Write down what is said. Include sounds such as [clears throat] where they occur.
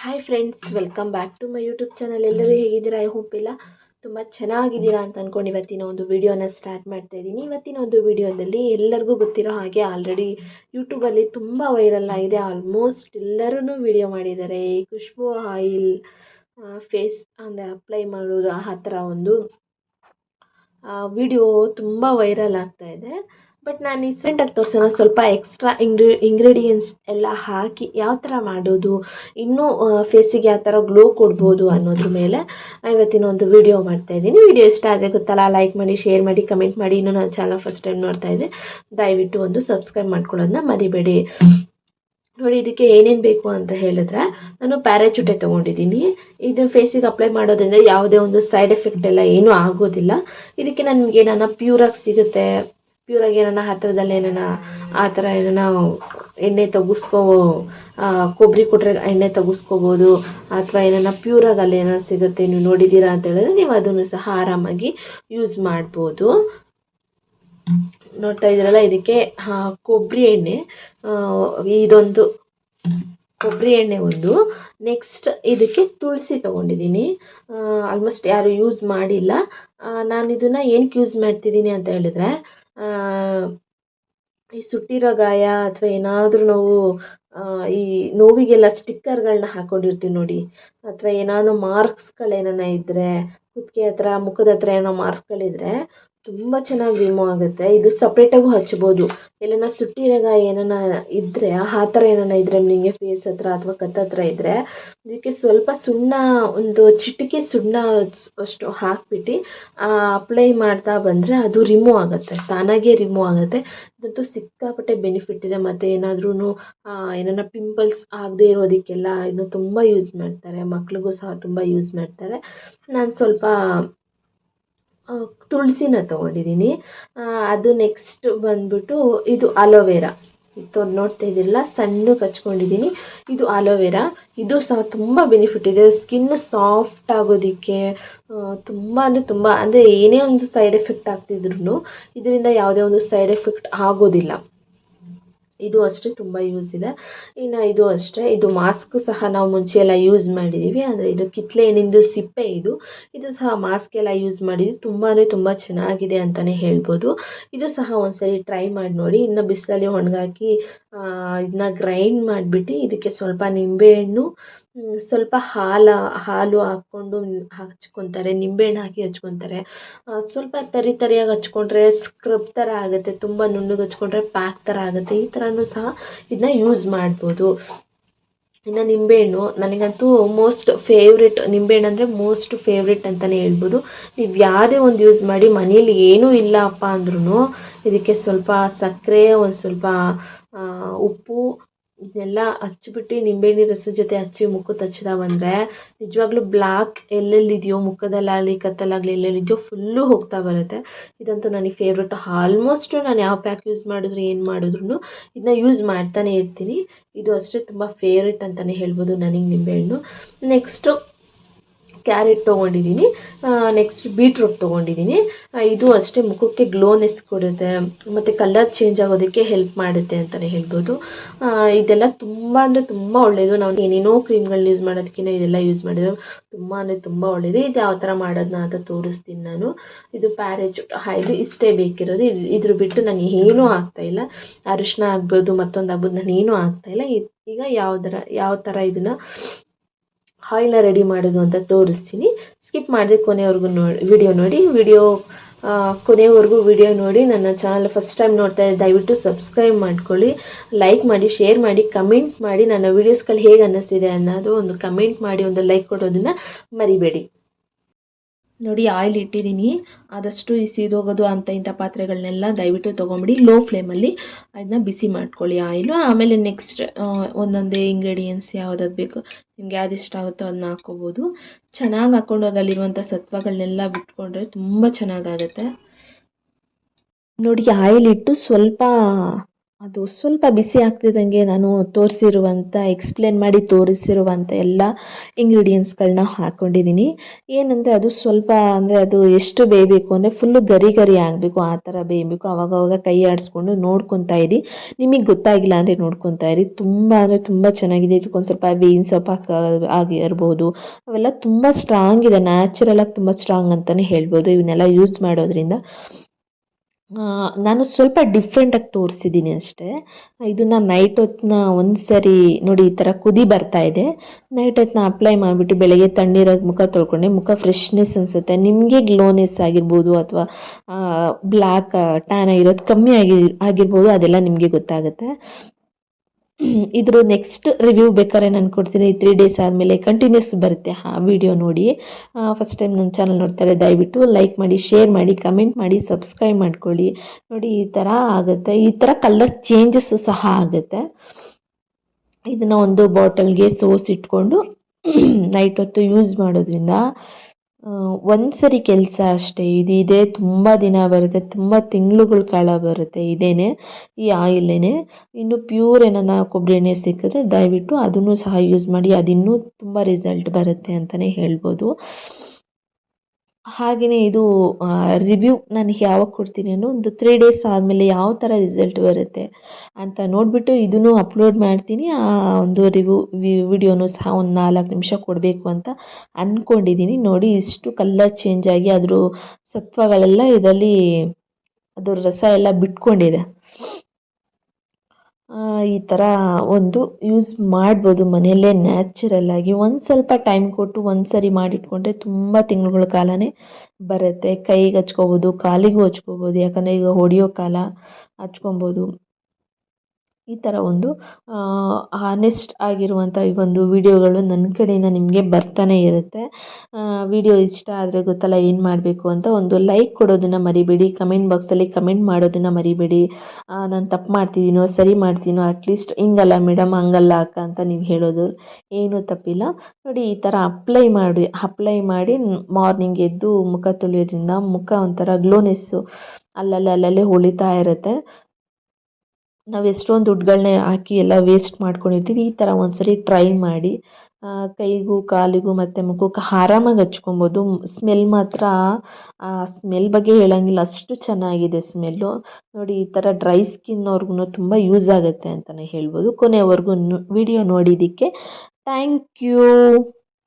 Hi friends welcome back to my YouTube channel ಎಲ್ಲರೂ ಹೇಗಿದ್ದೀರಾ? I hope ಇಲ್ಲ ತುಂಬ ಚೆನ್ನಾಗಿದ್ದೀರಾ ಅಂತ ಅಂದ್ಕೊಂಡು ಇವತ್ತಿನ ಒಂದು ವಿಡಿಯೋನ ಸ್ಟಾರ್ಟ್ ಮಾಡ್ತಾ ಇದ್ದೀನಿ. ಇವತ್ತಿನ ಒಂದು ವಿಡಿಯೋದಲ್ಲಿ ಎಲ್ಲರಿಗೂ ಗೊತ್ತಿರೋ ಹಾಗೆ ಆಲ್ರೆಡಿ ಯೂಟ್ಯೂಬಲ್ಲಿ ತುಂಬ ವೈರಲ್ ಆಗಿದೆ. ಆಲ್ಮೋಸ್ಟ್ ಎಲ್ಲರೂ ವಿಡಿಯೋ ಮಾಡಿದ್ದಾರೆ. ಖುಷ್ಬು ಆಯಿಲ್ ಫೇಸ್ ಅಂದರೆ ಅಪ್ಲೈ ಮಾಡೋದು ಆ ಥರ ಒಂದು ವಿಡಿಯೋ ತುಂಬ ವೈರಲ್ ಆಗ್ತಾ ಇದೆ. ಬಟ್ ನಾನು ರೀಸೆಂಟಾಗಿ ತೋರಿಸೋಣ. ಸ್ವಲ್ಪ ಎಕ್ಸ್ಟ್ರಾ ಇಂಗ್ರಿ ಇಂಗ್ರೀಡಿಯೆಂಟ್ಸ್ ಎಲ್ಲ ಹಾಕಿ ಯಾವ ಥರ ಮಾಡೋದು, ಇನ್ನೂ ಫೇಸಿಗೆ ಯಾವ ಥರ ಗ್ಲೋ ಕೊಡ್ಬೋದು ಅನ್ನೋದ್ರ ಮೇಲೆ ಇವತ್ತಿನ ಒಂದು ವಿಡಿಯೋ ಮಾಡ್ತಾ ಇದ್ದೀನಿ. ವಿಡಿಯೋ ಇಷ್ಟ ಆದರೆ ಗೊತ್ತಲ್ಲ ಲೈಕ್ ಮಾಡಿ ಶೇರ್ ಮಾಡಿ ಕಮೆಂಟ್ ಮಾಡಿ. ಇನ್ನೂ ನಾನು ಚಾನಲ್ ಫಸ್ಟ್ ಟೈಮ್ ನೋಡ್ತಾ ಇದ್ದೆ ದಯವಿಟ್ಟು ಒಂದು ಸಬ್ಸ್ಕ್ರೈಬ್ ಮಾಡ್ಕೊಳ್ಳೋದನ್ನ ಮರಿಬೇಡಿ. ನೋಡಿ, ಇದಕ್ಕೆ ಏನೇನು ಬೇಕು ಅಂತ ಹೇಳಿದ್ರೆ ನಾನು ಪ್ಯಾರಾಚೂಟೆ ತೊಗೊಂಡಿದ್ದೀನಿ. ಇದು ಫೇಸಿಗೆ ಅಪ್ಲೈ ಮಾಡೋದ್ರಿಂದ ಯಾವುದೇ ಒಂದು ಸೈಡ್ ಎಫೆಕ್ಟ್ ಎಲ್ಲ ಏನೂ ಆಗೋದಿಲ್ಲ. ಇದಕ್ಕೆ ನನಗೆ ನನ್ನ ಪ್ಯೂರಾಗಿ ಸಿಗುತ್ತೆ. ಪ್ಯೂರಾಗಿ ಏನಾನ ಹತ್ತಿರದಲ್ಲಿ ಏನಾನ ಆ ಥರ ಏನಾನ ಎಣ್ಣೆ ತೆಗಿಸ್ಕೋ ಕೊಬ್ಬರಿ ಕೊಟ್ಟರೆ ಎಣ್ಣೆ ತೆಗಿಸ್ಕೋಬೋದು ಅಥವಾ ಏನಾನ ಪ್ಯೂರಾಗಿ ಅಲ್ಲಿ ಏನಾರು ಸಿಗುತ್ತೆ ನೀವು ನೋಡಿದ್ದೀರಾ ಅಂತ ಹೇಳಿದ್ರೆ ನೀವು ಅದನ್ನು ಸಹ ಆರಾಮಾಗಿ ಯೂಸ್ ಮಾಡ್ಬೋದು. ನೋಡ್ತಾ ಇದ್ದೀರಲ್ಲ ಇದಕ್ಕೆ ಕೊಬ್ಬರಿ ಎಣ್ಣೆ ಇದೊಂದು ಕೊಬ್ಬರಿ ಎಣ್ಣೆ ಒಂದು. ನೆಕ್ಸ್ಟ್ ಇದಕ್ಕೆ ತುಳಸಿ ತೊಗೊಂಡಿದ್ದೀನಿ. ಆಲ್ಮೋಸ್ಟ್ ಯಾರು ಯೂಸ್ ಮಾಡಿಲ್ಲ. ನಾನು ಇದನ್ನು ಏನಕ್ಕೆ ಯೂಸ್ ಮಾಡ್ತಿದ್ದೀನಿ ಅಂತ ಹೇಳಿದ್ರೆ ಈ ಸುಟ್ಟಿರೋ ಗಾಯ ಅಥವಾ ಏನಾದರೂ ನಾವು ಈ ನೋವಿಗೆಲ್ಲ ಸ್ಟಿಕ್ಕರ್ಗಳನ್ನ ಹಾಕ್ಕೊಂಡಿರ್ತೀವಿ ನೋಡಿ. ಅಥವಾ ಏನಾದ್ರು ಮಾರ್ಕ್ಸ್ಗಳೇನಾನ ಇದ್ದರೆ ಕುತ್ತಿಗೆ ಹತ್ರ, ಮುಖದ ಹತ್ರ ಏನೋ ಮಾರ್ಕ್ಸ್ಗಳಿದ್ರೆ ತುಂಬ ಚೆನ್ನಾಗಿ ರಿಮೂವ್ ಆಗುತ್ತೆ. ಇದು ಸಪ್ರೇಟಾಗೂ ಹಚ್ಬೋದು. ಎಲ್ಲನ ಸುಟ್ಟಿರೋ ಗಾಯ ಏನಾನ ಇದ್ದರೆ ಆ ಥರ ಏನಾನ ಇದ್ದರೆ ನಿಮಗೆ ಫೇಸ್ ಹತ್ರ ಅಥವಾ ಕತ್ತ ಹತ್ರ ಇದ್ದರೆ ಇದಕ್ಕೆ ಸ್ವಲ್ಪ ಸುಣ್ಣ, ಒಂದು ಚಿಟಿಕೆ ಸುಣ್ಣ ಅಷ್ಟು ಹಾಕ್ಬಿಟ್ಟು ಅಪ್ಲೈ ಮಾಡ್ತಾ ಬಂದರೆ ಅದು ರಿಮೂವ್ ಆಗುತ್ತೆ. ತಾನಾಗೇ ರಿಮೂವ್ ಆಗುತ್ತೆ. ಇದಂತೂ ಸಿಕ್ಕಾಪಟ್ಟೆ ಬೆನಿಫಿಟ್ ಇದೆ. ಮತ್ತು ಏನಾದ್ರೂ ಏನಾನ ಪಿಂಪಲ್ಸ್ ಆಗದೆ ಇರೋದಕ್ಕೆಲ್ಲ ಇದನ್ನ ತುಂಬ ಯೂಸ್ ಮಾಡ್ತಾರೆ. ಮಕ್ಳಿಗೂ ಸಹ ತುಂಬ ಯೂಸ್ ಮಾಡ್ತಾರೆ. ನಾನು ಸ್ವಲ್ಪ ತುಳಸಿನ ತೊಗೊಂಡಿದ್ದೀನಿ. ಅದು ನೆಕ್ಸ್ಟ್ ಬಂದ್ಬಿಟ್ಟು ಇದು ಅಲೋವೆರಾ ಇತ್ತು ನೋಡ್ತಾ ಇದ್ದೀರಲ್ಲ, ಸಣ್ಣಗೆ ಹಚ್ಕೊಂಡಿದ್ದೀನಿ. ಇದು ಅಲೋವೆರಾ ಇದು ಸಹ ತುಂಬ ಬೆನಿಫಿಟ್ ಇದೆ. ಸ್ಕಿನ್ನು ಸಾಫ್ಟ್ ಆಗೋದಕ್ಕೆ ತುಂಬ ಅಂದರೆ ತುಂಬ, ಅಂದರೆ ಏನೇ ಒಂದು ಸೈಡ್ ಎಫೆಕ್ಟ್ ಆಗ್ತಿದ್ರು ಇದರಿಂದ ಯಾವುದೇ ಒಂದು ಸೈಡ್ ಎಫೆಕ್ಟ್ ಆಗೋದಿಲ್ಲ. ಇದು ಅಷ್ಟೇ ತುಂಬ ಯೂಸ್ ಇದೆ. ಇನ್ನು ಇದು ಅಷ್ಟೇ, ಇದು ಮಾಸ್ಕ್ ಸಹ ನಾವು ಮುಂಚೆ ಯೂಸ್ ಮಾಡಿದ್ದೀವಿ ಅಂದರೆ ಇದು ಕಿತ್ಲೆ ಹಣ್ಣಿಂದು ಸಿಪ್ಪೆ ಇದು. ಇದು ಸಹ ಮಾಸ್ಕ್ ಎಲ್ಲ ಯೂಸ್ ಮಾಡಿದ್ವಿ. ತುಂಬಾ ತುಂಬ ಚೆನ್ನಾಗಿದೆ ಅಂತಲೇ ಹೇಳ್ಬೋದು. ಇದು ಸಹ ಒಂದ್ಸರಿ ಟ್ರೈ ಮಾಡಿ ನೋಡಿ. ಇನ್ನು ಬಿಸಿಲಲ್ಲಿ ಒಣಗಾಕಿ ಇದನ್ನ ಗ್ರೈಂಡ್ ಮಾಡಿಬಿಟ್ಟು ಇದಕ್ಕೆ ಸ್ವಲ್ಪ ನಿಂಬೆಹಣ್ಣು ಸ್ವಲ್ಪ ಹಾಲು ಹಾಲು ಹಾಕ್ಕೊಂಡು ಹಚ್ಕೊತಾರೆ, ನಿಂಬೆಹಣ್ಣು ಹಾಕಿ ಹಚ್ಕೊತಾರೆ. ಸ್ವಲ್ಪ ತರಿ ತರಿಯಾಗಿ ಹಚ್ಕೊಂಡ್ರೆ ಸ್ಕ್ರಬ್ ಥರ ಆಗುತ್ತೆ, ತುಂಬ ನುಣ್ಣಗೆ ಹಚ್ಕೊಂಡ್ರೆ ಪ್ಯಾಕ್ ಥರ ಆಗುತ್ತೆ, ಈ ಥರನೂ ಸಹ ಇದನ್ನ ಯೂಸ್ ಮಾಡ್ಬೋದು. ಇನ್ನು ನಿಂಬೆಹಣ್ಣು, ನನಗಂತೂ ಮೋಸ್ಟ್ ಫೇವ್ರೆಟ್ ನಿಂಬೆಹಣ್ಣು ಅಂದರೆ ಮೋಸ್ಟ್ ಫೇವ್ರೆಟ್ ಅಂತಲೇ ಹೇಳ್ಬೋದು. ನೀವು ಯಾವುದೇ ಒಂದು ಯೂಸ್ ಮಾಡಿ, ಮನೇಲಿ ಏನೂ ಇಲ್ಲಪ್ಪ ಅಂದ್ರೂ ಇದಕ್ಕೆ ಸ್ವಲ್ಪ ಸಕ್ಕರೆ, ಒಂದು ಸ್ವಲ್ಪ ಉಪ್ಪು ಇದನ್ನೆಲ್ಲ ಹಚ್ಬಿಟ್ಟು ನಿಂಬೆಹಣ್ಣಿ ರಸದ ಜೊತೆ ಹಚ್ಚಿ ಮುಖಕ್ಕೆ ಹಚ್ಚಿದ ಬಂದರೆ ನಿಜವಾಗ್ಲೂ ಬ್ಲ್ಯಾಕ್ ಎಲ್ಲೆಲ್ಲಿದೆಯೋ ಮುಖದಲ್ಲಾಗಲಿ ಕತ್ತಲಾಗಲಿ ಎಲ್ಲೆಲ್ಲಿದೆಯೋ ಫುಲ್ಲು ಹೋಗ್ತಾ ಬರುತ್ತೆ. ಇದಂತೂ ನನಗೆ ಫೇವ್ರೆಟ್ ಆಲ್ಮೋಸ್ಟು ನಾನು ಯಾವ ಪ್ಯಾಕ್ ಯೂಸ್ ಮಾಡಿದ್ರು, ಏನು ಮಾಡಿದ್ರು ಇದನ್ನ ಯೂಸ್ ಮಾಡ್ತಾನೆ ಇರ್ತೀನಿ. ಇದು ಅಷ್ಟೇ ತುಂಬ ಫೇವ್ರೆಟ್ ಅಂತಲೇ ಹೇಳ್ಬೋದು ನನಗೆ ನಿಂಬೆಹಣ್ಣು ನೆಕ್ಸ್ಟು ಕ್ಯಾರೆಟ್ ತೊಗೊಂಡಿದ್ದೀನಿ. ನೆಕ್ಸ್ಟ್ ಬೀಟ್ರೂಟ್ ತೊಗೊಂಡಿದ್ದೀನಿ. ಇದು ಅಷ್ಟೇ ಮುಖಕ್ಕೆ ಗ್ಲೋನೆಸ್ ಕೊಡುತ್ತೆ, ಮತ್ತು ಕಲರ್ ಚೇಂಜ್ ಆಗೋದಕ್ಕೆ ಹೆಲ್ಪ್ ಮಾಡುತ್ತೆ ಅಂತಲೇ ಹೇಳ್ಬೋದು. ಇದೆಲ್ಲ ತುಂಬ ಅಂದರೆ ತುಂಬ ಒಳ್ಳೆಯದು ನಾವು ಏನೇನೋ ಕ್ರೀಮ್ಗಳನ್ನ ಯೂಸ್ ಮಾಡೋದಕ್ಕಿಂತ ಇದೆಲ್ಲ ಯೂಸ್ ಮಾಡಿದ್ರೆ ತುಂಬ ಅಂದರೆ ತುಂಬ ಒಳ್ಳೆಯದು ಇದು ಯಾವ ಥರ ಮಾಡೋದನ್ನ ಅಂತ ತೋರಿಸ್ತೀನಿ ನಾನು. ಇದು ಪ್ಯಾರೇಜ್ ಆಯಿಲು ಇಷ್ಟೇ ಬೇಕಿರೋದು. ಇದು, ಇದ್ರ ಬಿಟ್ಟು ನಾನು ಏನೂ ಇಲ್ಲ. ಅರಿಶಿನ ಆಗ್ಬೋದು, ಮತ್ತೊಂದು ಆಗ್ಬೋದು ನಾನು ಏನೂ ಇಲ್ಲ. ಈಗ ಯಾವ್ದರ, ಯಾವ ಥರ ಇದನ್ನು ಆಯಿಲ್ನ ರೆಡಿ ಮಾಡೋದು ಅಂತ ತೋರಿಸ್ತೀನಿ. ಸ್ಕಿಪ್ ಮಾಡಿದೆ ಕೊನೆವರೆಗೂ ನೋಡಿ ವಿಡಿಯೋ ನೋಡಿ. ವಿಡಿಯೋ ಕೊನೆವರೆಗೂ ವಿಡಿಯೋ ನೋಡಿ. ನನ್ನ ಚಾನಲ್ ಫಸ್ಟ್ ಟೈಮ್ ನೋಡ್ತಾ ಇದ್ದೆ ದಯವಿಟ್ಟು ಸಬ್ಸ್ಕ್ರೈಬ್ ಮಾಡ್ಕೊಳ್ಳಿ. ಲೈಕ್ ಮಾಡಿ ಶೇರ್ ಮಾಡಿ ಕಮೆಂಟ್ ಮಾಡಿ. ನನ್ನ ವೀಡಿಯೋಸ್ಗಳು ಹೇಗೆ ಅನ್ನಿಸ್ತಿದೆ ಅನ್ನೋದು ಒಂದು ಕಮೆಂಟ್ ಮಾಡಿ, ಒಂದು ಲೈಕ್ ಕೊಡೋದನ್ನು ಮರಿಬೇಡಿ. ನೋಡಿ ಆಯಿಲ್ ಇಟ್ಟಿದ್ದೀನಿ. ಆದಷ್ಟು ಈ ಸೀದೋಗೋದು ಅಂತ ಇಂಥ ಪಾತ್ರೆಗಳನ್ನೆಲ್ಲ ದಯವಿಟ್ಟು ತೊಗೊಂಬಿಡಿ. ಲೋ ಫ್ಲೇಮಲ್ಲಿ ಅದನ್ನ ಬಿಸಿ ಮಾಡ್ಕೊಳ್ಳಿ ಆಯಿಲು ಆಮೇಲೆ ನೆಕ್ಸ್ಟ್ ಒಂದೊಂದೇ ಇಂಗ್ರೀಡಿಯೆಂಟ್ಸ್ ಯಾವುದಾದ್ರು ಬೇಕು. ನಿಮ್ಗೆ ಯಾವ್ದು ಇಷ್ಟ ಆಗುತ್ತೋ ಅದನ್ನ ಹಾಕ್ಕೋಬೋದು. ಚೆನ್ನಾಗಿ ಹಾಕ್ಕೊಂಡು ಅದರಲ್ಲಿರುವಂಥ ಸತ್ವಗಳನ್ನೆಲ್ಲ ಬಿಟ್ಕೊಂಡ್ರೆ ತುಂಬ ಚೆನ್ನಾಗಾಗತ್ತೆ. ನೋಡಿ ಆಯಿಲ್ ಇಟ್ಟು ಸ್ವಲ್ಪ ಅದು ಸ್ವಲ್ಪ ಬಿಸಿ ಆಗ್ತಿದ್ದಂಗೆ ನಾನು ತೋರಿಸಿರುವಂಥ ಎಕ್ಸ್ಪ್ಲೇನ್ ಮಾಡಿ ತೋರಿಸಿರುವಂಥ ಎಲ್ಲ ಇಂಗ್ರೀಡಿಯೆಂಟ್ಸ್ಗಳನ್ನ ಹಾಕ್ಕೊಂಡಿದ್ದೀನಿ ಏನಂದರೆ ಅದು ಸ್ವಲ್ಪ ಅಂದರೆ ಅದು ಎಷ್ಟು ಬೇಯಬೇಕು ಅಂದರೆ ಫುಲ್ಲು ಗರಿ ಗರಿ ಆಗಬೇಕು, ಆ ಥರ ಬೇಯಬೇಕು. ಅವಾಗವಾಗ ಕೈ ಆಡಿಸ್ಕೊಂಡು ನೋಡ್ಕೊತಾ ಇರಿ. ನಿಮಗೆ ಗೊತ್ತಾಗಿಲ್ಲ ಅಂದರೆ ನೋಡ್ಕೊತಾ ಇರಿ. ತುಂಬ ಅಂದರೆ ತುಂಬ ಚೆನ್ನಾಗಿದೆ. ಇದಕ್ಕೊಂದು ಸ್ವಲ್ಪ ಬೇವಿನ ಸೊಪ್ಪು ಹಾಕ ಆಗಿರ್ಬೋದು. ಅವೆಲ್ಲ ತುಂಬ ಸ್ಟ್ರಾಂಗ್ ಇದೆ. ನ್ಯಾಚುರಲಾಗಿ ತುಂಬ ಸ್ಟ್ರಾಂಗ್ ಅಂತಲೇ ಹೇಳ್ಬೋದು. ಇವನ್ನೆಲ್ಲ ಯೂಸ್ ಮಾಡೋದ್ರಿಂದ. ನಾನು ಸ್ವಲ್ಪ ಡಿಫ್ರೆಂಟಾಗಿ ತೋರಿಸಿದ್ದೀನಿ ಅಷ್ಟೇ. ಇದನ್ನು ನೈಟ್ ಹೊತ್ತನ್ನ ಒಂದು ಸರಿ ನೋಡಿ ಈ ಥರ ಕುದಿ ಬರ್ತಾ ಇದೆ. ನೈಟ್ ಹೊತ್ತನ್ನ ಅಪ್ಲೈ ಮಾಡಿಬಿಟ್ಟು ಬೆಳಗ್ಗೆ ತಣ್ಣೀರಾಗಿ ಮುಖ ತೊಳ್ಕೊಂಡೆ. ಮುಖ ಫ್ರೆಶ್ನೆಸ್ ಅನಿಸುತ್ತೆ. ನಿಮಗೆ ಗ್ಲೋನೆಸ್ ಆಗಿರ್ಬೋದು ಅಥವಾ ಬ್ಲ್ಯಾಕ್ ಟ್ಯಾನ್ ಆಗಿರೋದು ಕಮ್ಮಿ ಆಗಿ, ಆಗಿರ್ಬೋದು ಅದೆಲ್ಲ ನಿಮಗೆ ಗೊತ್ತಾಗುತ್ತೆ. ಇದ್ರ ನೆಕ್ಸ್ಟ್ ರಿವ್ಯೂ ಬೇಕಾದ್ರೆ ನಾನು ಕೊಡ್ತೀನಿ. ತ್ರೀ ಡೇಸ್ ಆದಮೇಲೆ ಕಂಟಿನ್ಯೂಸ್ ಬರುತ್ತೆ ಆ ವಿಡಿಯೋ ನೋಡಿ. ಫಸ್ಟ್ ಟೈಮ್ ನನ್ನ ಚಾನಲ್ ನೋಡ್ತಾರೆ, ದಯವಿಟ್ಟು ಲೈಕ್ ಮಾಡಿ ಶೇರ್ ಮಾಡಿ ಕಮೆಂಟ್ ಮಾಡಿ ಸಬ್ಸ್ಕ್ರೈಬ್ ಮಾಡ್ಕೊಳ್ಳಿ. ನೋಡಿ, ಈ ಥರ ಆಗುತ್ತೆ. ಈ ಥರ ಕಲರ್ ಚೇಂಜಸ್ ಸಹ ಆಗುತ್ತೆ. ಇದನ್ನು ಒಂದು ಬಾಟಲ್ಗೆ ಸೋಸಿಟ್ಕೊಂಡು [clears throat] ನೈಟ್ ಹೊತ್ತು ಯೂಸ್ ಮಾಡೋದ್ರಿಂದ ಒಂದು ಸರಿ ಕೆಲಸ ಅಷ್ಟೇ. ಇದು ಇದೇ ತುಂಬ ದಿನ ಬರುತ್ತೆ. ತುಂಬ ತಿಂಗಳುಗಳ ಕಾಲ ಬರುತ್ತೆ ಇದೇನೆ, ಈ ಆಯಿಲೇನೆ ಇನ್ನು ಪ್ಯೂರ್ ಏನಾನ ಕೊಬ್ಬರಿ ಎಣ್ಣೆ ಸಿಕ್ಕಿದ್ರೆ ದಯವಿಟ್ಟು ಅದನ್ನು ಸಹ ಯೂಸ್ ಮಾಡಿ, ಅದಿನ್ನೂ ತುಂಬ ರಿಸಲ್ಟ್ ಬರುತ್ತೆ ಅಂತಲೇ ಹೇಳ್ಬೋದು. ಹಾಗೆಯೇ ಇದು ರಿವ್ಯೂ ನಾನು ಯಾವಾಗ ಕೊಡ್ತೀನಿ ಅನ್ನೋ ಒಂದು ತ್ರೀ ಡೇಸ್ ಆದಮೇಲೆ ಯಾವ ಥರ ರಿಸಲ್ಟ್ ಬರುತ್ತೆ ಅಂತ ನೋಡಿಬಿಟ್ಟು ಇದನ್ನು ಅಪ್ಲೋಡ್ ಮಾಡ್ತೀನಿ. ಆ, ಒಂದು ರಿವ್ಯೂ ವಿಡಿಯೋನು ಸಹ ಒಂದು ನಾಲ್ಕು ನಿಮಿಷ ಕೊಡಬೇಕು ಅಂತ ಅಂದ್ಕೊಂಡಿದ್ದೀನಿ ನೋಡಿ, ಇಷ್ಟು ಕಲ್ಲರ್ ಚೇಂಜ್ ಆಗಿ ಅದ್ರ ಸತ್ವಗಳೆಲ್ಲ ಇದರಲ್ಲಿ, ಅದರ ರಸ ಎಲ್ಲ ಬಿಟ್ಕೊಂಡಿದೆ. ಈ ಥರ ಒಂದು ಯೂಸ್ ಮಾಡ್ಬೋದು ಮನೆಯಲ್ಲೇ ನ್ಯಾಚುರಲ್ ಆಗಿ. ಒಂದು ಸ್ವಲ್ಪ ಟೈಮ್ ಕೊಟ್ಟು ಒಂದು ಸರಿ ಮಾಡಿಟ್ಕೊಂಡ್ರೆ ತುಂಬ ತಿಂಗಳುಗಳ ಕಾಲನೇ ಬರುತ್ತೆ. ಕೈಗೆ ಹಚ್ಕೋಬೋದು, ಕಾಲಿಗೂ ಹಚ್ಕೋಬೋದು, ಯಾಕಂದರೆ ಈಗ ಹೊಡೆಯೋ ಕಾಲ ಹಚ್ಕೊಬೋದು. ಈ ಥರ ಒಂದು ಹಾನೆಸ್ಟ್ ಆಗಿರುವಂಥ ಈ ಒಂದು ವಿಡಿಯೋಗಳು ನನ್ನ ಕಡೆಯಿಂದ ನಿಮಗೆ ಬರ್ತಾನೆ ಇರುತ್ತೆ. ವಿಡಿಯೋ ಇಷ್ಟ ಆದರೆ ಗೊತ್ತಲ್ಲ ಏನು ಮಾಡಬೇಕು ಅಂತ ಒಂದು ಲೈಕ್ ಕೊಡೋದನ್ನು ಮರಿಬೇಡಿ ಕಮೆಂಟ್ ಬಾಕ್ಸಲ್ಲಿ ಕಮೆಂಟ್ ಮಾಡೋದನ್ನು ಮರಿಬೇಡಿ. ನಾನು ತಪ್ಪು ಮಾಡ್ತಿದ್ದೀನೋ ಸರಿ ಮಾಡ್ತೀನೋ ಅಟ್ಲೀಸ್ಟ್ ಹಿಂಗಲ್ಲ ಮೇಡಮ್ ಹಂಗಲ್ಲ ಅಕ್ಕ ಅಂತ ನೀವು ಹೇಳೋದು ಏನೂ ತಪ್ಪಿಲ್ಲ. ನೋಡಿ, ಈ ಥರ ಅಪ್ಲೈ ಮಾಡಿ ಅಪ್ಲೈ ಮಾಡಿ ಮಾರ್ನಿಂಗ್ ಎದ್ದು ಮುಖ ತೊಳೆಯೋದ್ರಿಂದ ಮುಖ ಒಂಥರ ಗ್ಲೋನೆಸ್ಸು ಅಲ್ಲಲ್ಲಿ ಅಲ್ಲಲ್ಲೇ ಹೊಳಿತಾ ಇರುತ್ತೆ. ನಾವು ಎಷ್ಟೊಂದು ದುಡ್ಡುಗಳನ್ನ ಹಾಕಿ ಎಲ್ಲ ವೇಸ್ಟ್ ಮಾಡ್ಕೊಂಡಿರ್ತೀವಿ. ಈ ಥರ ಒಂದ್ಸರಿ ಟ್ರೈ ಮಾಡಿ ಕೈಗೂ ಕಾಲಿಗೂ ಮತ್ತು ಮುಖಕ್ಕೆ ಆರಾಮಾಗಿ ಹಚ್ಕೊಬೋದು. ಸ್ಮೆಲ್ ಮಾತ್ರ, ಆ ಸ್ಮೆಲ್ ಬಗ್ಗೆ ಹೇಳೋಂಗಿಲ್ಲ. ಅಷ್ಟು ಚೆನ್ನಾಗಿದೆ ಸ್ಮೆಲ್ಲು ನೋಡಿ, ಈ ಥರ ಡ್ರೈ ಸ್ಕಿನ್ ಅವ್ರಿಗೂ ತುಂಬ ಯೂಸ್ ಆಗುತ್ತೆ ಅಂತಲೇ ಹೇಳ್ಬೋದು. ಕೊನೆವರೆಗೂ ವಿಡಿಯೋ ನೋಡಿದ್ದಕ್ಕೆ ಥ್ಯಾಂಕ್ ಯು